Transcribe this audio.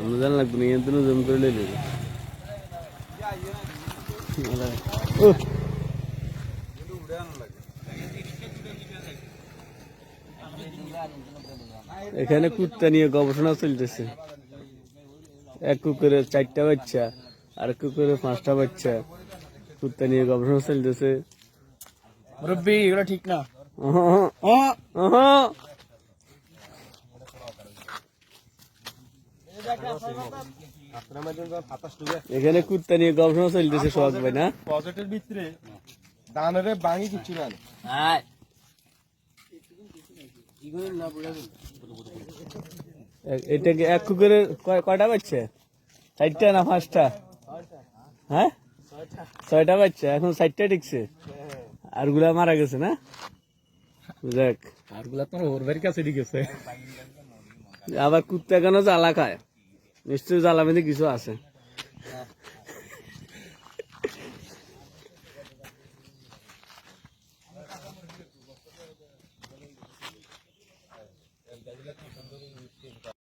অনুদান লাগবে না কিন্তু জম করে লইলে এখানে কুত্তা নিয়ে গবেষণা চলতেছে এক কুকুরে চারটা বাচ্চা আর এক কুকুরে পাঁচটা বাচ্চা কুত্তা নিয়ে গবেষণা চলতেছে মুরব্বী এগুলো ঠিক না এখানে কুত্তা নিয়ে গবেষণা চলতেছে সোহাগ ভাই না? ভিতরে দানের বাঙি কিছু না এ- এটা এক কুকুরের কয়টা বাচ্চা? চারটা না পাঁচটা? হ্যাঁ? ছয়টা বাচ্চা এখন চারটা টিকছে। আরগুলা মারা গেছে না? দেখ আরগুলা তোমার ওর বাড়ির কাছে ঢুকেছে আবার কুত্তা কেন জ্বালা খায়? নিশ্চয়ই জ্বালা কিছু আছে।